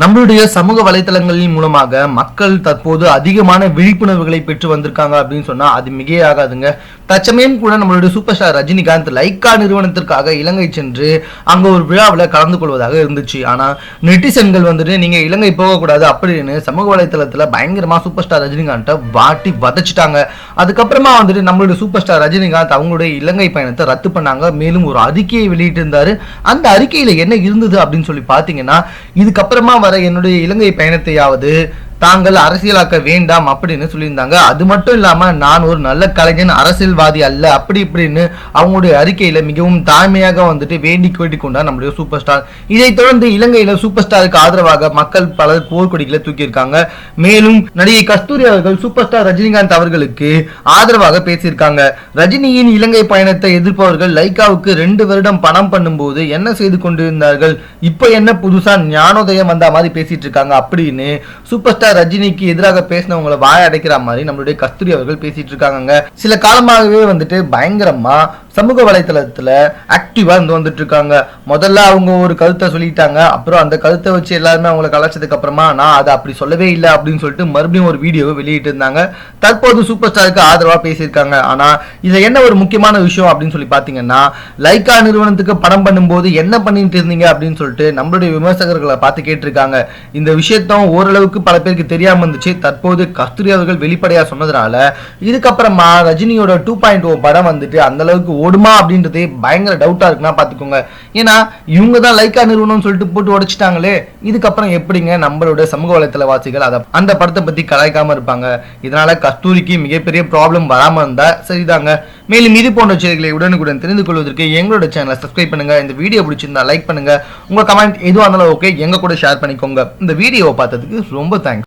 நம்மளுடைய சமூக வலைத்தளங்களின் மூலமாக மக்கள் தற்போது அதிகமான விழிப்புணர்வுகளை பெற்று வந்திருக்காங்க அப்படின்னு சொன்னா அது மிகையாகாதுங்க தச்சமயம் கூட நம்மளுடைய சூப்பர் ஸ்டார் ரஜினிகாந்த் லைக்கா நிறுவனத்திற்காக இலங்கை சென்று அங்க ஒரு விழாவில் கலந்து கொள்வதாக இருந்துச்சு. ஆனா நெட்டிசன்கள் வந்துட்டு நீங்க இலங்கை போகக்கூடாது அப்படின்னு சமூக வலைத்தளத்துல பயங்கரமா சூப்பர் ஸ்டார் ரஜினிகாந்தை வாட்டி வதச்சிட்டாங்க. அதுக்கப்புறமா வந்துட்டு நம்மளுடைய சூப்பர் ஸ்டார் ரஜினிகாந்த் அவங்களுடைய இலங்கை பயணத்தை ரத்து பண்ணாங்க. மேலும் ஒரு அறிக்கையை வெளியிட்டிருந்தாரு. அந்த அறிக்கையில என்ன இருந்தது அப்படின்னு சொல்லி பாத்தீங்கன்னா இதுக்கப்புறமா வர என்னுடைய இலங்கை பயணத்தையாவது தாங்கள் அரசியலாக்க வேண்டாம் அப்படின்னு சொல்லியிருந்தாங்க. அது மட்டும் இல்லாமல் நான் ஒரு நல்ல கலைஞன் அரசியல்வாதி அல்ல அப்படி இப்படின்னு அவங்களுடைய அறிக்கையில் மிகவும் தாழ்மையாக வந்துட்டு வேண்டி கேட்டுக் கொண்டார் நம்முடைய சூப்பர் ஸ்டார் இதைத் தொடர்ந்து இலங்கையில சூப்பர் ஸ்டாருக்கு ஆதரவாக மக்கள் பலர் போர்க்கொடிகளை தூக்கியிருக்காங்க. மேலும் நடிகை கஸ்தூரி அவர்கள் சூப்பர் ஸ்டார் ரஜினிகாந்த் அவர்களுக்கு ஆதரவாக பேசியிருக்காங்க. ரஜினியின் இலங்கை பயணத்தை எதிர்ப்பவர்கள் லைக்காவுக்கு ரெண்டு வருடம் பணம் பண்ணும்போது என்ன செய்து கொண்டிருந்தார்கள்? இப்போ என்ன புதுசா ஞானோதயம் வந்த மாதிரி பேசிட்டு இருக்காங்க அப்படின்னு சூப்பர் ஸ்டார் ரஜினிக்கு எதிராக பேசினவங்கள வாய அடைக்கிற மாதிரி நம்மளுடைய கஸ்தூரி அவர்கள் பேசிட்டு இருக்காங்க சில காலமாகவே வந்துட்டு பயங்கரமா சமூக வலைத்தளத்தில் ஆக்டிவா இருந்து வந்துட்டு இருக்காங்க முதல்ல அவங்க ஒரு கருத்தை சொல்லிட்டாங்க. அப்புறம் அந்த கருத்தை வச்சு எல்லாருமே அவங்கள கலாச்சதுக்கு அப்புறமா நான் அதை அப்படி சொல்லவே இல்லை அப்படின்னு சொல்லிட்டு மறுபடியும் ஒரு வீடியோவை வெளியிட்டு இருந்தாங்க தற்போது சூப்பர் ஸ்டாருக்கு ஆதரவாக பேசியிருக்காங்க. ஆனால் இதில் என்ன ஒரு முக்கியமான விஷயம் அப்படின்னு சொல்லி பார்த்தீங்கன்னா லைக்கா நிறுவனத்துக்கு படம் பண்ணும்போது என்ன பண்ணிட்டு இருந்தீங்க அப்படின்னு சொல்லிட்டு நம்மளுடைய விமர்சகர்களை பார்த்து கேட்டிருக்காங்க. இந்த விஷயத்தும் ஓரளவுக்கு பல பேருக்கு தெரியாமல் இருந்துச்சு. தற்போது கஸ்தூரி அவர்கள் வெளிப்படையாக சொன்னதுனால இதுக்கப்புறமா ரஜினியோட டூ பாயிண்ட் ஓ படம் வந்துட்டு அந்த அளவுக்கு ஓடுமா அப்படின்றது பயங்கர டவுட்டாக இருக்குன்னா பார்த்துக்கோங்க. ஏன்னா இவங்க தான் லைக்கா நிறுவனம்னு சொல்லிட்டு போட்டு உடைச்சிட்டாங்களே. இதுக்கப்புறம் எப்படிங்க நம்மளோட சமூக வலைத்தள வாசிகள் அதை அந்த படத்தை பற்றி கலாய்க்காமல் இருப்பாங்க? இதனால கஸ்தூரிக்கு மிகப்பெரிய ப்ராப்ளம் வராமல் இருந்தால் சரிதாங்க. மேலும் இது போன்ற செய்திகளை உடனுக்குடன் தெரிந்து கொள்வதற்கு எங்களோட சேனலை சப்ஸ்கிரைப் பண்ணுங்க. இந்த வீடியோ பிடிச்சிருந்தா லைக் பண்ணுங்க. உங்க கமெண்ட் எதுவாக இருந்தாலும் ஓகே எங்க கூட ஷேர் பண்ணிக்கோங்க. இந்த வீடியோவை பார்த்ததுக்கு ரொம்ப தேங்க்ஸ்